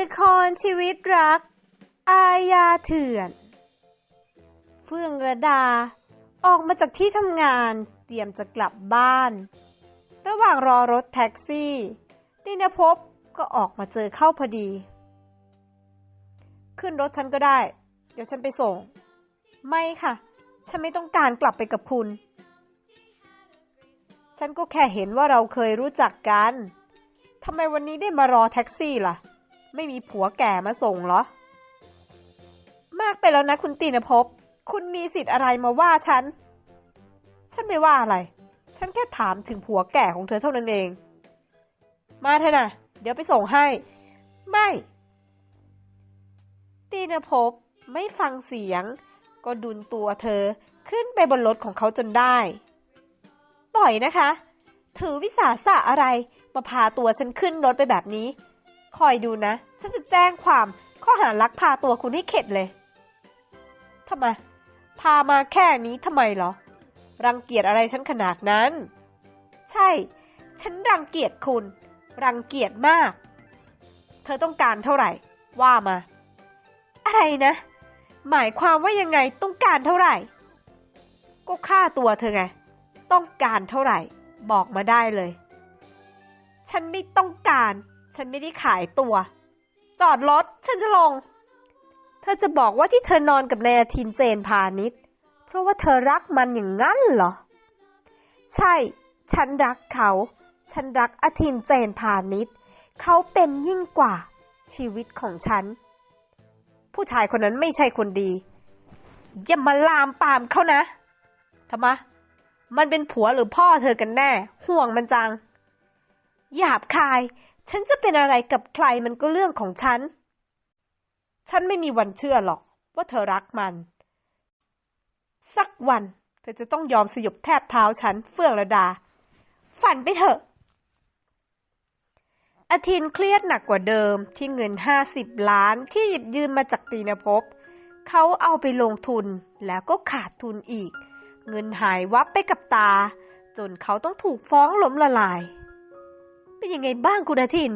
ละครชีวิตรัก อาญาเถื่อน เฟื่องระดา ออกมาจากที่ทำงานเตรียมจะกลับบ้าน ระหว่างรอรถแท็กซี่ตินภพก็ออกมาเจอเข้าพอดี ขึ้นรถฉันก็ได้ เดี๋ยวฉันไปส่ง ไม่ค่ะ ฉันไม่ต้องการกลับไปกับคุณ ฉันก็แค่เห็นว่าเราเคยรู้จักกันทำไมวันนี้ได้มารอแท็กซี่ล่ะ ไม่มีผัวแก่มาส่งเหรอ มากไปแล้วนะคุณตีนภพ คุณมีสิทธิ์อะไรมาว่าฉัน ฉันไม่ว่าอะไร ฉันแค่ถามถึงผัวแก่ของเธอเท่านั้นเอง มาเถอะนะ เดี๋ยวไปส่งให้ ไม่ ตีนภพไม่ฟังเสียง ก็ดุนตัวเธอขึ้นไปบนรถของเขาจนได้ปล่อยนะคะ ถือวิสาสะอะไรมาพาตัวฉันขึ้นรถไปแบบนี้ คอยดูนะ ฉันจะแจ้งความข้อหารักพาตัวคุณให้เข็ดเลยทำไม พามาแค่นี้ทำไมเหรอ รังเกียจอะไรฉันขนาดนั้น ใช่ ฉันรังเกียจคุณ รังเกียจมาก เธอต้องการเท่าไหร่ ว่ามา อะไรนะ หมายความว่ายังไงต้องการเท่าไหร่ ก็ค่าตัวเธอไง ต้องการเท่าไหร่ บอกมาได้เลย ฉันไม่ต้องการ ฉันไม่ได้ขายตัว จอดรถฉันจะลง เธอจะบอกว่าที่เธอนอนกับนายอาทินเจนพาณิชย์เพราะว่าเธอรักมันอย่างนั้นเหรอ ใช่ ฉันรักเขา ฉันรักอาทินเจนพาณิชย์เขาเป็นยิ่งกว่าชีวิตของฉัน ผู้ชายคนนั้นไม่ใช่คนดี อย่ามาลามปามเขานะทำไมมันเป็นผัวหรือพ่อเธอกันแน่ ห่วงมันจัง หยาบคายฉันจะเป็นอะไรกับใครมันก็เรื่องของฉัน ฉันไม่มีวันเชื่อหรอกว่าเธอรักมัน สักวัน เธอจะต้องยอมสยบแทบเท้าฉันเฟื่องระดา ฝันไปเถอะอาทินเครียดหนักกว่าเดิมที่เงินห้าสิบล้านที่หยิบยืมมาจากตีนภพเขาเอาไปลงทุนแล้วก็ขาดทุนอีก เงินหายวับไปกับตา จนเขาต้องถูกฟ้องล้มละลาย เป็นยังไงบ้างคุณอาทิน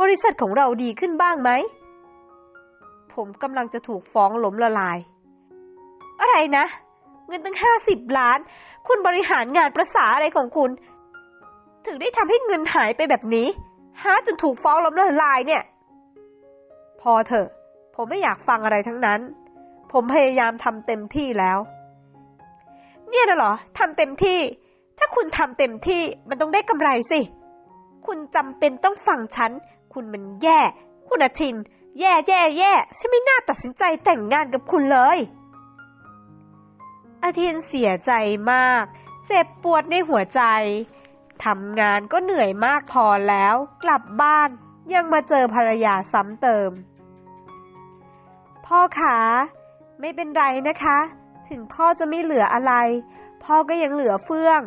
บริษัทของเราดีขึ้นบ้างไหม ผมกำลังจะถูกฟ้องล้มละลาย อะไรนะ เงินตั้งห้าสิบล้าน คุณบริหารงานประสาอะไรของคุณ ถึงได้ทำให้เงินหายไปแบบนี้หาจนถูกฟ้องล้มละลายเนี่ย พอเถอะ ผมไม่อยากฟังอะไรทั้งนั้น ผมพยายามทำเต็มที่แล้ว เนี่ยนะเหรอทำเต็มที่ ถ้าคุณทำเต็มที่มันต้องได้กำไรสิ คุณจำเป็นต้องฟังฉัน คุณมันแย่ คุณอาทิน แย่แย่แย่ฉันไม่น่าตัดสินใจแต่งงานกับคุณเลย อาทินเสียใจมาก เจ็บปวดในหัวใจทำงานก็เหนื่อยมากพอแล้ว กลับบ้านยังมาเจอภรรยาซ้ำเติม พ่อขาไม่เป็นไรนะคะ ถึงพ่อจะไม่เหลืออะไร พ่อก็ยังเหลือเฟื่อง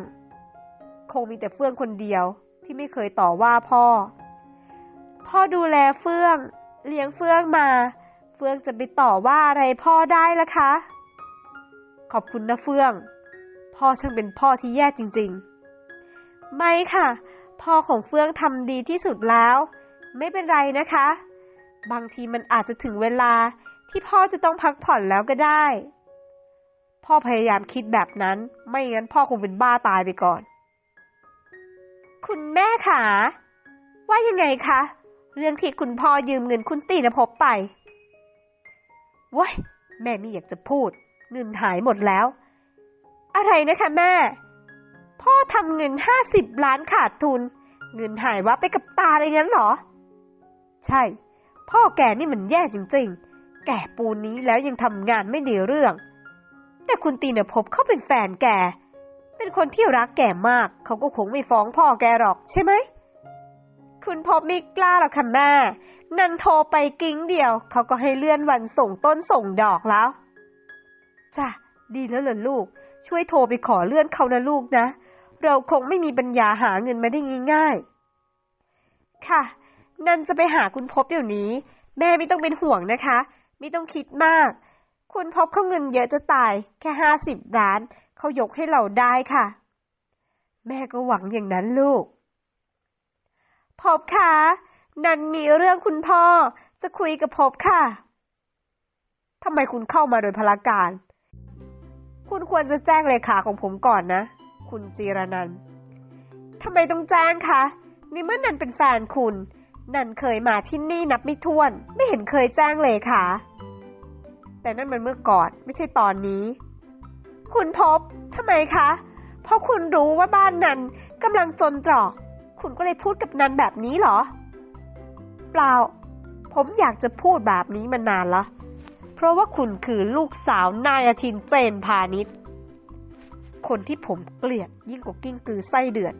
คงมีแต่เฟื่องคนเดียว ที่ไม่เคยต่อว่าพ่อ พ่อดูแลเฟื่อง เลี้ยงเฟื่องมา เฟื่องจะไปต่อว่าอะไรพ่อได้ละคะ ขอบคุณนะเฟื่อง พ่อช่างเป็นพ่อที่แย่จริง ๆ ไม่ค่ะ พ่อของเฟื่องทำดีที่สุดแล้ว ไม่เป็นไรนะคะ บางทีมันอาจจะถึงเวลาที่พ่อจะต้องพักผ่อนแล้วก็ได้ พ่อพยายามคิดแบบนั้น ไม่งั้นพ่อคงเป็นบ้าตายไปก่อน คุณแม่ขาว่ายังไงคะ เรื่องที่คุณพ่อยืมเงินคุณตีนภพไปว้ายแม่ไม่อยากจะพูด เงินหายหมดแล้ว อะไรนะคะแม่ พ่อทำเงินห้าสิบล้านขาดทุน เงินหายวับไปกับตาเลยงั้นหรอ ใช่ พ่อแกนี่มันแย่จริงๆ แก่ปูนนี้แล้วยังทำงานไม่ดีเรื่อง แต่คุณตีนภพเขาเป็นแฟนแก เป็นคนที่รักแกมาก เขาก็คงไม่ฟ้องพ่อแกหรอกใช่ไหม คุณพบไม่กล้าหรอกค่ะแม่ นันโทรไปกิ้งเดียว เขาก็ให้เลื่อนวันส่งต้นส่งดอกแล้ว จ้ะ ดีแล้วเหรอลูก ช่วยโทรไปขอเลื่อนเขานะลูกนะ เราคงไม่มีปัญญาหาเงินมาได้ง่ายๆ ค่ะ นันจะไปหาคุณพบเดี๋ยวนี้ แม่ไม่ต้องเป็นห่วงนะคะ ไม่ต้องคิดมาก คุณพบเขาเงินเยอะจะตาย แค่ห้าสิบล้าน เขายกให้เราได้ค่ะ แม่ก็หวังอย่างนั้นลูก พบค่ะ นันมีเรื่องคุณพ่อ จะคุยกับพบค่ะทำไมคุณเข้ามาโดยพลาการ คุณควรจะแจ้งเลขาของผมก่อนนะ คุณจีรนันท์ทำไมต้องแจ้งคะ นี่เมื่อนันเป็นแฟนคุณ นันเคยมาที่นี่นับไม่ถ้วน ไม่เห็นเคยแจ้งเลขาแต่นั่นมันเมื่อก่อน ไม่ใช่ตอนนี้ คุณพบทำไมคะ เพราะคุณรู้ว่าบ้านนันกำลังจนตรอก คุณก็เลยพูดกับนันแบบนี้เหรอ เปล่า ผมอยากจะพูดแบบนี้มานานละ เพราะว่าคุณคือลูกสาวนายอาทินเจนพาณิชย์คนที่ผมเกลียดยิ่งกว่ากิ้งกือไส้เดือน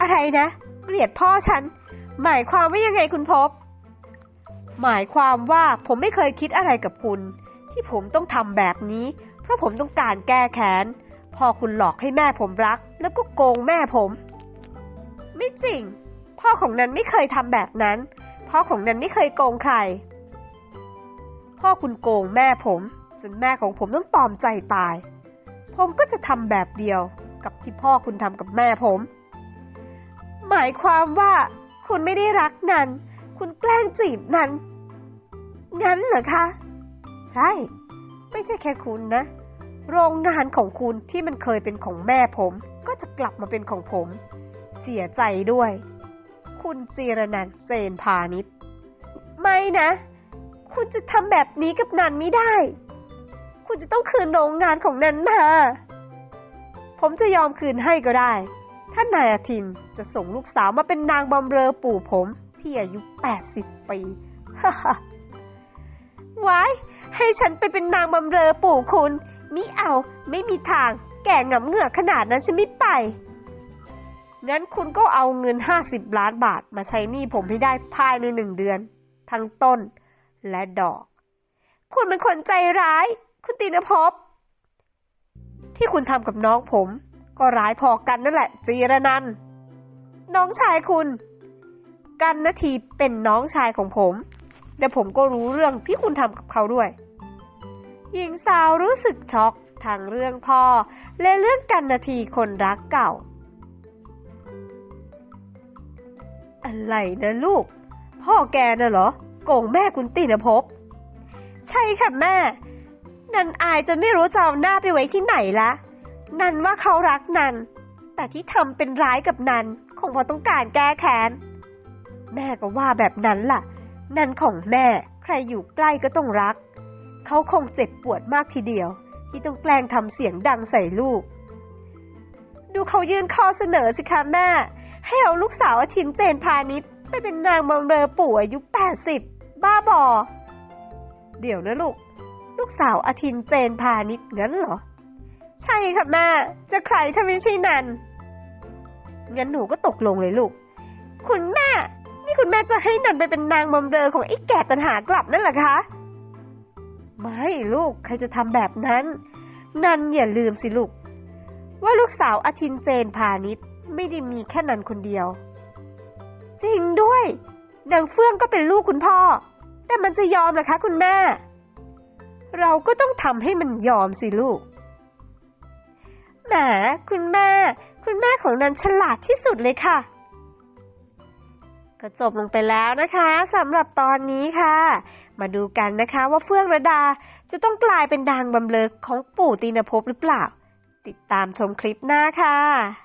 อะไรนะ เกลียดพ่อฉัน หมายความว่ายังไงคุณพบ หมายความว่าผมไม่เคยคิดอะไรกับคุณ ที่ผมต้องทำแบบนี้ เพราะผมต้องการแก้แค้นพ่อคุณหลอกให้แม่ผมรัก แล้วก็โกงแม่ผม ไม่จริง พ่อของนันไม่เคยทำแบบนั้น พ่อของนันไม่เคยโกงใคร พ่อคุณโกงแม่ผมจนแม่ของผมต้องตอมใจตาย ผมก็จะทำแบบเดียวกับที่พ่อคุณทำกับแม่ผม หมายความว่า คุณไม่ได้รักนัน คุณแกล้งจีบนันงั้นเหรอคะ ใช่ ไม่ใช่แค่คุณนะ โรงงานของคุณที่มันเคยเป็นของแม่ผม ก็จะกลับมาเป็นของผม เสียใจด้วย คุณจีรนันเซนพาณิชไม่นะ คุณจะทำแบบนี้กับนันไม่ได้ คุณจะต้องคืนโรงงานของนันมาผมจะยอมคืนให้ก็ได้ ถ้านายอาทินจะส่งลูกสาวมาเป็นนางบำเรอปู่ผมที่อายุ 80 ปี ฮ่าฮ่าไว้ ให้ฉันไปเป็นนางบำเรอปู่คุณ มิเอาไม่มีทาง แก่งำเหงือกขนาดนั้นฉันไม่ไป งั้นคุณก็เอาเงิน 50 ล้านบาทมาใช้หนี้ผมให้ได้ภายในหนึ่งเดือน ทั้งต้นและดอก คุณเป็นคนใจร้าย คุณตีนภพที่คุณทำกับน้องผม ก็ร้ายพอกันนั่นแหละ จีรนัน น้องชายคุณ กันนาทีเป็นน้องชายของผม และผมก็รู้เรื่องที่คุณทำกับเขาด้วย หญิงสาวรู้สึกช็อกทั้งเรื่องพ่อ และเรื่องกันนาทีคนรักเก่า อะไรนะลูก พ่อแกน่ะเหรอ โกงแม่คุณตีนภพใช่ค่ะแม่ นันอายจนไม่รู้จะเอาหน้าไปไว้ที่ไหนละนันว่าเขารักนัน แต่ที่ทำเป็นร้ายกับนัน คงเพราะต้องการแก้แค้น แม่ก็ว่าแบบนั้นล่ะ นันของแม่ ใครอยู่ใกล้ก็ต้องรัก เขาคงเจ็บปวดมากทีเดียว ที่ต้องแกล้งทำเสียงดังใส่ลูก ดูเขายื่นข้อเสนอสิคะแม่ ให้เอาลูกสาวอาทินเจนพาณิชย์ไปเป็นนางบำเรอปู่อายุ 80 บ้าบอ เดี๋ยวนะลูก ลูกสาวอาทินเจนพาณิชย์งั้นเหรอ ใช่ค่ะแม่ จะใครถ้าไม่ใช่นันงั้นหนูก็ตกลงเลยลูก คุณแม่ นี่คุณแม่จะให้นันไปเป็นนางบำเรอของไอ้แก่ตันหากลับนั่นเหรอคะ ไม่ลูกใครจะทำแบบนั้น นันอย่าลืมสิลูก ว่าลูกสาวอาทินเจนพาณิชย์ไม่ได้มีแค่นันคนเดียว จริงด้วยนางเฟื่องก็เป็นลูกคุณพ่อ แต่มันจะยอมเหรอคะ คุณแม่ เราก็ต้องทำให้มันยอมสิลูกแหมคุณแม่ คุณแม่ของนันฉลาดที่สุดเลยค่ะ ก็จบลงไปแล้วนะคะสำหรับตอนนี้ค่ะ มาดูกันนะคะว่าเฟื่องระดาจะต้องกลายเป็นดังบำเรอของปู่ตีนภพหรือเปล่า ติดตามชมคลิปหน้าค่ะ